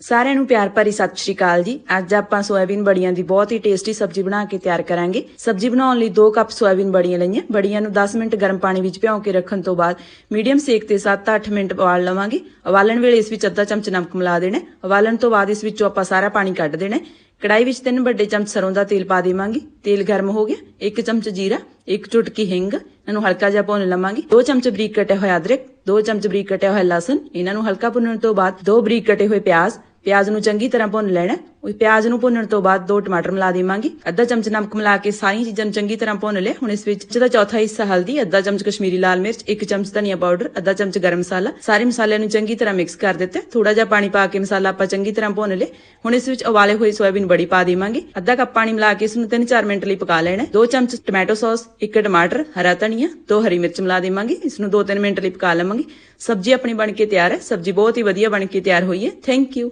ਸਾਰਿਆਂ ਨੂੰ ਪਿਆਰ ਭਰੀ ਸਤਿ ਸ਼੍ਰੀ ਅਕਾਲ ਜੀ। ਅੱਜ ਆਪਾਂ ਸੋਇਆਬੀਨ ਬੜੀਆਂ ਦੀ ਬਹੁਤ ਹੀ ਟੇਸਟੀ ਸਬਜ਼ੀ ਬਣਾ ਕੇ ਤਿਆਰ ਕਰਾਂਗੇ। ਸਬਜ਼ੀ ਬਣਾਉਣ ਲਈ 2 ਕੱਪ ਸੋਇਆਬੀਨ ਬੜੀਆਂ ਲਈਆਂ। ਬੜੀਆਂ ਨੂੰ 10 ਮਿੰਟ ਗਰਮ ਪਾਣੀ ਵਿੱਚ ਭਿਓ ਕੇ ਰੱਖਣ ਤੋਂ ਬਾਅਦ ਮੀਡੀਅਮ ਸੇਕ ਤੇ 7-8 ਮਿੰਟ ਉਬਾਲ ਲਵਾਂਗੇ। ਉਬਾਲਣ ਵੇਲੇ ਇਸ ਵਿੱਚ ਅੱਧਾ ਚਮਚ ਨਮਕ ਮਿਲਾ ਦੇਣਾ ਉਬਾਲਣ ਤੋਂ ਬਾਅਦ ਇਸ ਵਿੱਚੋਂ ਆਪਾਂ ਸਾਰਾ ਪਾਣੀ ਕੱਢ ਦੇਣਾ ਹੈ। ਕੜਾਈ ਵਿੱਚ ਤਿੰਨ ਵੱਡੇ ਚਮਚ ਸਰੋਂ ਦਾ ਤੇਲ ਪਾ ਦੇਵਾਂਗੇ। ਤੇਲ ਗਰਮ ਹੋ ਗਿਆ। ਇੱਕ ਚਮਚ ਜੀਰਾ, ਇੱਕ ਚੁਟਕੀ ਹਿੰਗ। ਇਹਨੂੰ ਹਲਕਾ ਜਿਹਾ ਭੁੰਨ ਲਵਾਂਗੇ। ਦੋ ਚਮਚ ਬਰੀਕ ਕਟਿਆ ਹੋਇਆ ਅਦਰਕ, ਦੋ ਚਮਚ ਬਰੀਕ ਕਟਿਆ ਹੋਇਆ ਲਸਣ। ਇਹਨਾਂ ਨੂੰ ਹਲਕਾ ਭੁੰਨਣ ਤੋਂ ਬਾਅਦ ਦੋ ਬਰੀਕ ਕਟੇ ਹੋਏ ਪਿਆਜ਼ ਪਿਆਜ਼ ਨੂੰ ਚੰਗੀ ਤਰ੍ਹਾਂ ਭੁੰਨ ਲੈਣਾ ਉਹ ਪਿਆਜ਼ ਨੂੰ ਭੁੰਨਣ ਤੋਂ ਬਾਅਦ ਦੋ ਟਮਾਟਰ ਮਿਲਾ ਦੇਵਾਂਗੇ। ਅੱਧਾ ਚਮਚ ਨਮਕ ਮਿਲਾ ਕੇ ਸਾਰੀਆਂ ਚੀਜ਼ਾਂ ਨੂੰ ਚੰਗੀ ਤਰ੍ਹਾਂ ਭੁੰਨ ਲਿਆ। ਹੁਣ ਇਸ ਵਿੱਚ ਜਿਹਦਾ ਚੌਥਾ ਹਿੱਸਾ ਹਲਦੀ, ਅੱਧਾ ਚਮਚ ਕਸ਼ਮੀਰੀ ਲਾਲ ਮਿਰਚ, ਇੱਕ ਚਮਚ ਧਨੀਆ ਪਾਊਡਰ, ਅੱਧਾ ਚਮਚ ਗਰਮ ਮਸਾਲਾ। ਸਾਰੇ ਮਸਾਲਿਆਂ ਨੂੰ ਚੰਗੀ ਤਰ੍ਹਾਂ ਮਿਕਸ ਕਰ ਦਿੱਤਾ। ਥੋੜਾ ਜਿਹਾ ਪਾਣੀ ਪਾ ਕੇ ਮਸਾਲਾ ਆਪਾਂ ਚੰਗੀ ਤਰ੍ਹਾਂ ਭੁੰਨ ਲਏ। ਹੁਣ ਇਸ ਵਿੱਚ ਉਬਾਲੇ ਹੋਏ ਸੋਇਆਬੀਨ ਬੜੀ ਪਾ ਦੇਵਾਂਗੇ। ਅੱਧਾ ਕੱਪ ਪਾਣੀ ਮਿਲਾ ਕੇ ਇਸ ਨੂੰ 3-4 ਮਿੰਟ ਲਈ ਪਕਾ ਲੈਣਾ ਦੋ ਚਮਚ ਟੋਮੈਟੋ ਸੌਸ, ਇੱਕ ਟਮਾਟਰ, ਹਰਾ ਧਨੀਆ, ਦੋ ਹਰੀ ਮਿਰਚ ਮਿਲਾ ਦੇਵਾਂਗੇ। ਇਸ ਨੂੰ 2-3 ਮਿੰਟ ਲਈ ਪਕਾ ਲਵਾਂਗੇ। ਸਬਜ਼ੀ ਆਪਣੀ ਬਣ ਕੇ ਤਿਆਰ ਹੈ। ਸਬਜ਼ੀ ਬਹੁਤ ਹੀ ਵਧੀਆ ਬਣ ਕੇ ਤਿਆਰ ਹੋਈ ਹੈ। Thank you